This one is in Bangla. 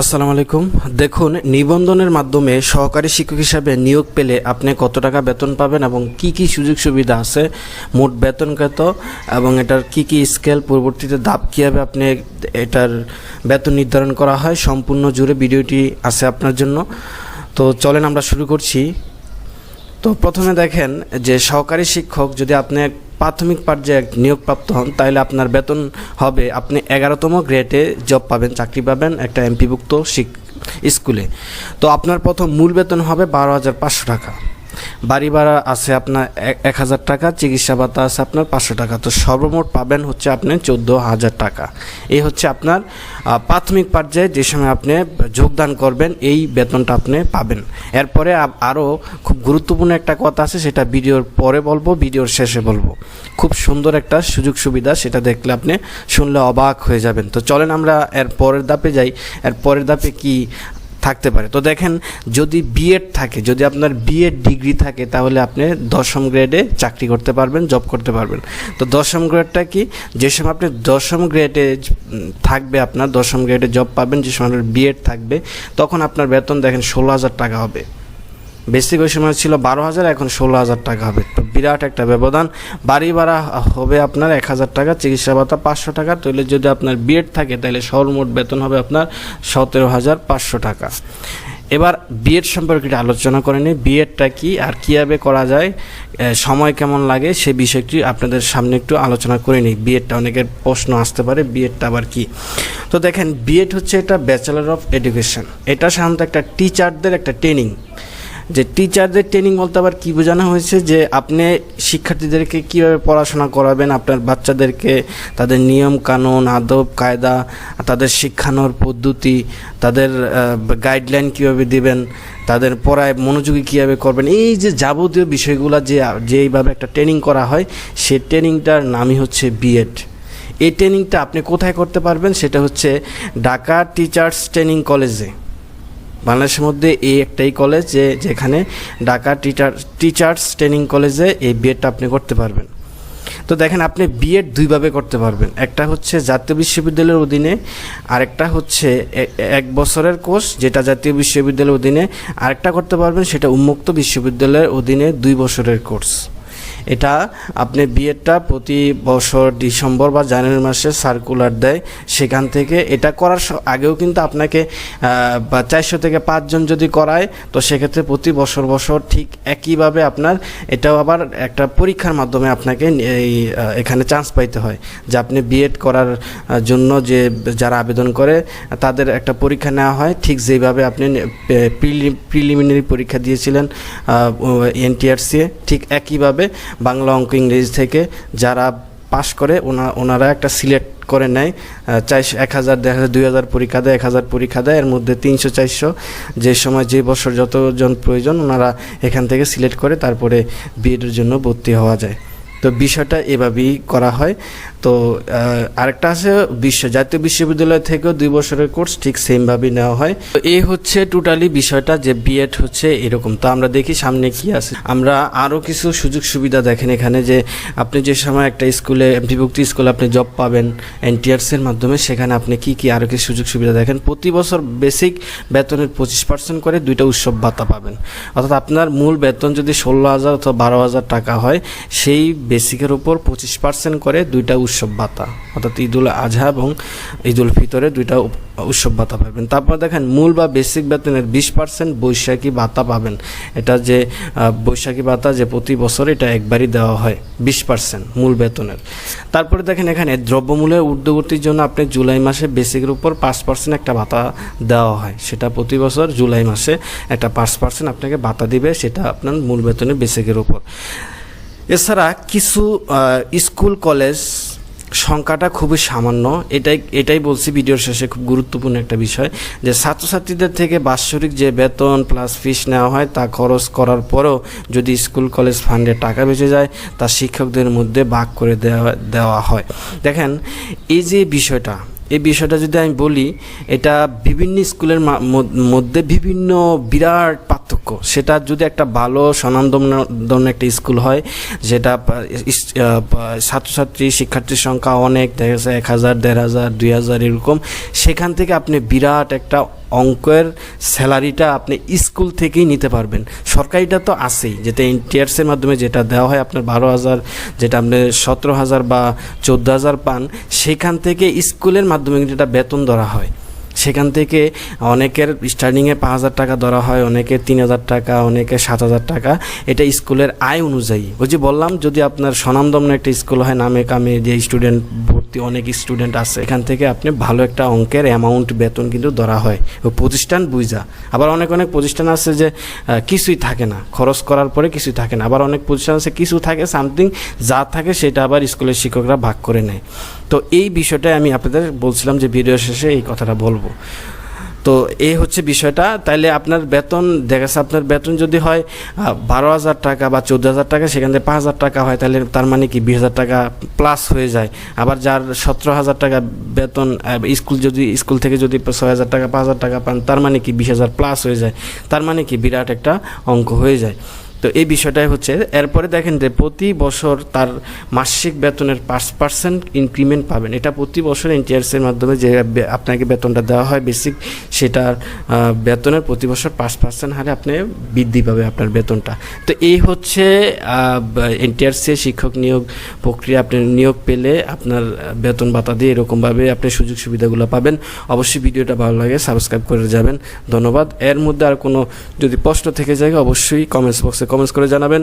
আসসালামু আলাইকুম। দেখুন, নিবন্ধনের মাধ্যমে সহকারী শিক্ষক হিসাবে নিয়োগ পেলে আপনি কত টাকা বেতন পাবেন এবং কি কি সুযোগ সুবিধা আছে? মোট বেতন কত? এবং এটার কি কি স্কেল? পরবর্তীতে দাব কীভাবে আপনি এটার বেতন নির্ধারণ করা হয়? সম্পূর্ণ জুড়ে ভিডিওটি আছে আপনার জন্য। তো চলেন আমরা শুরু করছি। তো প্রথমে দেখেন যে সহকারী শিক্ষক যদি আপনি প্রাথমিক পর্যায়ে নিয়োগপ্রাপ্ত হন, তাহলে আপনার বেতন হবে, আপনি এগারোতম গ্রেডে জব পাবেন, চাকরি পাবেন একটা এমপিভুক্ত শিক স্কুলে। তো আপনার প্রথম মূল বেতন হবে বারো হাজার পাঁচশো টাকা। বাড়ি ভাড়া আছে আপনার এক- হাজার টাকা, চিকিৎসা ভাতা আছে আপনার পাঁচশো টাকা। তো সর্বমোট পাবেন হচ্ছে আপনি চোদ্দ হাজার টাকা। এই হচ্ছে আপনার প্রাথমিক পর্যায়ে যে সময় আপনি যোগদান করবেন, এই বেতনটা আপনি পাবেন। এরপরে আরও খুব গুরুত্বপূর্ণ একটা কথা আছে, সেটা ভিডিওর পরে বলব, ভিডিওর শেষে বলব। খুব সুন্দর একটা সুযোগ সুবিধা, সেটা দেখলে আপনি শুনলে অবাক হয়ে যাবেন। তো চলেন আমরা এর পরের ধাপে যাই। এর পরের ধাপে কি থাকতে পারে। তো দেখেন, যদি বিএড থাকে, যদি আপনার বিএড ডিগ্রি থাকে, তাহলে আপনি দশম গ্রেডে চাকরি করতে পারবেন, জব করতে পারবেন। তো দশম গ্রেডটা কি? যে সময় আপনি দশম গ্রেডে থাকবে আপনার, দশম গ্রেডে জব পাবেন, যে সময় আপনার বিএড থাকবে, তখন আপনার বেতন দেখেন ষোলো হাজার টাকা হবে। বেসিক ওই সময় ছিল বারো হাজার, এখন ষোলো হাজার টাকা হবে। তো বিরাট একটা ব্যবধান। বাড়ি ভাড়া হবে আপনার এক হাজার টাকা, চিকিৎসা ভাতা পাঁচশো টাকা। তাহলে যদি আপনার বিএড থাকে, তাহলে সর্বমোট বেতন হবে আপনার সতেরো হাজার পাঁচশো টাকা। এবার বিএড সম্পর্কে আলোচনা করে নিই। বিএডটা কি আর কীভাবে করা যায় সময় কেমন লাগে, সে বিষয়টি আপনাদের সামনে একটু আলোচনা করে নিই। বিএডটা অনেকের প্রশ্ন আসতে পারে বিএডটা আবার কি? তো দেখেন বিএড হচ্ছে এটা ব্যাচেলর অফ এডুকেশন এটা সাধারণত একটা টিচারদের একটা ট্রেনিং যে টিচারদের ট্রেনিং বলতে আবার কী বোঝানো হয়েছে যে আপনি শিক্ষার্থীদেরকে কীভাবে পড়াশোনা করাবেন, আপনার বাচ্চাদেরকে তাদের নিয়ম কানুন, আদব, কায়দা, তাদের শিক্ষানোর পদ্ধতি, তাদের গাইডলাইন কীভাবে দিবেন, তাদের পড়ায় মনোযোগী কীভাবে করবেন, এই যে যাবতীয় বিষয়গুলো যে, যেইভাবে একটা ট্রেনিং করা হয় সেই ট্রেনিংটার নামই হচ্ছে বিএড এই ট্রেনিংটা আপনি কোথায় করতে পারবেন সেটা হচ্ছে ঢাকা টিচার্স ট্রেনিং কলেজে বাংলাদেশের মধ্যে এই একটাই কলেজ যে, যেখানে ঢাকা টিচার টিচার্স ট্রেনিং কলেজে এই বিএডটা আপনি করতে পারবেন। তো দেখেন, আপনি বিএড দুইভাবে করতে পারবেন। একটা হচ্ছে জাতীয় বিশ্ববিদ্যালয়ের অধীনে, আরেকটা হচ্ছে এক বছরের কোর্স যেটা জাতীয় বিশ্ববিদ্যালয়ের অধীনে, আরেকটা করতে পারবেন সেটা উন্মুক্ত বিশ্ববিদ্যালয়ের অধীনে দুই বছরের কোর্স। এটা আপনি বিএডটা প্রতি বছর ডিসেম্বর বা জানুয়ারি মাসে সার্কুলার দেয়। সেখান থেকে এটা করার আগেও কিন্তু আপনাকে চারশো থেকে পাঁচজন যদি করায়, তো সেক্ষেত্রে প্রতি বছর বছর ঠিক একইভাবে আপনার এটাও আবার একটা পরীক্ষার মাধ্যমে আপনাকে এই এখানে চান্স পাইতে হয় যে আপনি বিএড করার জন্য যে যারা আবেদন করে, তাদের একটা পরীক্ষা নেওয়া হয়। ঠিক যেভাবে আপনি প্রিলিমিনারি পরীক্ষা দিয়েছিলেন এনটিআরসি ঠিক একইভাবে বাংলা অঙ্ক ইংরেজি থেকে যারা পাশ করে, ওনা, ওনারা একটা সিলেক্ট করে নেয় চাইশ এক হাজার দেখা যায় দুই হাজার পরীক্ষা দেয়, এক হাজার পরীক্ষা দেয়, এর মধ্যে তিনশো, চারশো, যে সময়, যে বছর যতজন প্রয়োজন, ওনারা এখান থেকে সিলেক্ট করে তারপরে বিএডের জন্য ভর্তি হওয়া যায়। তো বিষয়টা এভাবেই করা হয়। তো আরেকটা আছে বিশ্ব, জাতীয় বিশ্ববিদ্যালয় থেকেও দুই বছরের কোর্স ঠিক সেমভাবেই নেওয়া হয়। তো এই হচ্ছে টোটালি বিষয়টা যে বিএড হচ্ছে এরকম। তো আমরা দেখি সামনে কি আছে। আমরা আরও কিছু সুযোগ সুবিধা দেখেন এখানে যে আপনি যে সময় একটা স্কুলে, বিভক্তি স্কুলে আপনি জব পাবেন এনটিআরসির মাধ্যমে, সেখানে আপনি কি কি আরও কিছু সুযোগ সুবিধা দেখেন। প্রতি বছর বেসিক বেতনের পঁচিশ পার্সেন্ট করে দুইটা উৎসব ভাতা পাবেন। অর্থাৎ আপনার মূল বেতন যদি ষোলো হাজার অথবা বারো হাজার টাকা হয়, সেই বেসিকের উপর পঁচিশ পার্সেন্ট করে দুইটা উৎসব ভাতা, অর্থাৎ ঈদুল আজহা এবং ঈদুল ফিতরে দুইটা উৎসব ভাতা পাবেন। তারপর দেখেন, মূল বা বেসিক বেতনের বিশ পার্সেন্ট বৈশাখী ভাতা পাবেন। এটা যে বৈশাখী ভাতা যে প্রতি বছর এটা একবারই দেওয়া হয়, বিশ পার্সেন্ট মূল বেতনের। তারপরে দেখেন এখানে দ্রব্যমূল্যের ঊর্ধ্বগতির জন্য আপনি জুলাই মাসে বেসিকের উপর পাঁচ পার্সেন্ট একটা ভাতা দেওয়া হয়। সেটা প্রতি বছর জুলাই মাসে একটা পাঁচ পার্সেন্ট আপনাকে ভাতা দিবে, সেটা আপনার মূল বেতনের বেসিকের উপর। এছাড়া কিছু স্কুল, কলেজ সংখ্যাটা খুবই সামান্য। এটাই এটাই বলছি ভিডিওর শেষে, খুব গুরুত্বপূর্ণ একটা বিষয় যে ছাত্রছাত্রীদের থেকে বাৎসরিক যে বেতন প্লাস ফিস নেওয়া হয়, তা খরচ করার পরেও যদি স্কুল, কলেজ ফান্ডে টাকা বেঁচে যায়, তা শিক্ষকদের মধ্যে ভাগ করে দেওয়া দেওয়া হয়। দেখেন, এই যে বিষয়টা, এই বিষয়টা যদি আমি বলি, এটা বিভিন্ন স্কুলের মধ্যে বিভিন্ন বিরাট পার্থক্য। সেটা যদি একটা ভালো স্বনামধন্য একটা স্কুল হয়, যেটা ছাত্রছাত্রী, শিক্ষার্থীর সংখ্যা অনেক, দেখা যাচ্ছে এক হাজার, দেড় হাজার, দুই হাজার এরকম, সেখান থেকে আপনি বিরাট একটা অঙ্কের স্যালারিটা আপনি স্কুল থেকেই নিতে পারবেন। সরকারিটা তো আছেই, যেটা এনটিআরসের মাধ্যমে যেটা দেওয়া হয়, আপনার বারো হাজার, যেটা আপনি সতেরো হাজার বা চোদ্দ হাজার পান, সেখান থেকে স্কুলের মাধ্যমে কিন্তু এটা বেতন ধরা হয়। সেখান থেকে অনেকের স্টার্টিংয়ে পাঁচ হাজার টাকা ধরা হয় অনেকের তিন হাজার টাকা অনেকের সাত হাজার টাকা। এটা স্কুলের আয় অনুযায়ী। ওই যে বললাম, যদি আপনার স্বনামদম্য একটা স্কুল হয়, নামে কামে যে স্টুডেন্ট ভর্তি অনেক স্টুডেন্ট আছে, এখান থেকে আপনি ভালো একটা অঙ্কের অ্যামাউন্ট বেতন কিন্তু ধরা হয়। প্রতিষ্ঠান বুঝা আবার অনেক অনেক প্রতিষ্ঠান আছে যে কিছুই থাকে না। খরচ করার পরে কিছুই থাকে না। আবার অনেক প্রতিষ্ঠান আছে, কিছু থাকে সামথিং যা থাকে সেটা আবার স্কুলের শিক্ষকরা ভাগ করে নেয়। তো এই বিষয়টাই আমি আপনাদের বলছিলাম যে ভিডিও শেষে এই কথাটা বলব। তো এই হচ্ছে বিষয়টা। তাইলে আপনার বেতন, দেখা যাচ্ছে আপনার বেতন যদি হয় বারো হাজার টাকা বা চোদ্দ হাজার টাকা, সেখান থেকে পাঁচ হাজার টাকা হয় তাহলে তার মানে কি বিশ হাজার টাকা প্লাস হয়ে যায়। আবার যার সতেরো হাজার টাকা বেতন স্কুল যদি, স্কুল থেকে যদি ছয় হাজার টাকা, পাঁচ হাজার টাকা পান, তার মানে কি বিশ হাজার প্লাস হয়ে যায়। তার মানে কি বিরাট একটা অঙ্ক হয়ে যায়। তো এই বিষয়টাই হচ্ছে। এরপরে দেখেন যে প্রতি বছর তার মাসিক বেতনের পাঁচ পার্সেন্ট ইনক্রিমেন্ট পাবেন। এটা প্রতি বছর এনটিআরসির মাধ্যমে যে আপনাকে বেতনটা দেওয়া হয় বেসিক, সেটার বেতনের প্রতি বছর পাঁচ পার্সেন্ট হারে আপনি বৃদ্ধি পাবে আপনার বেতনটা। তো এই হচ্ছে এনটিআরসি শিক্ষক নিয়োগ প্রক্রিয়া। আপনি নিয়োগ পেলে আপনার বেতন ভাতা দিয়ে এরকমভাবে আপনি সুযোগ সুবিধাগুলো পাবেন। অবশ্যই ভিডিওটা ভালো লাগে, সাবস্ক্রাইব করে যাবেন। ধন্যবাদ। এর মধ্যে আর কোনো যদি প্রশ্ন থেকে যায়, অবশ্যই কমেন্টস বক্সে কমেন্টস করে জানাবেন।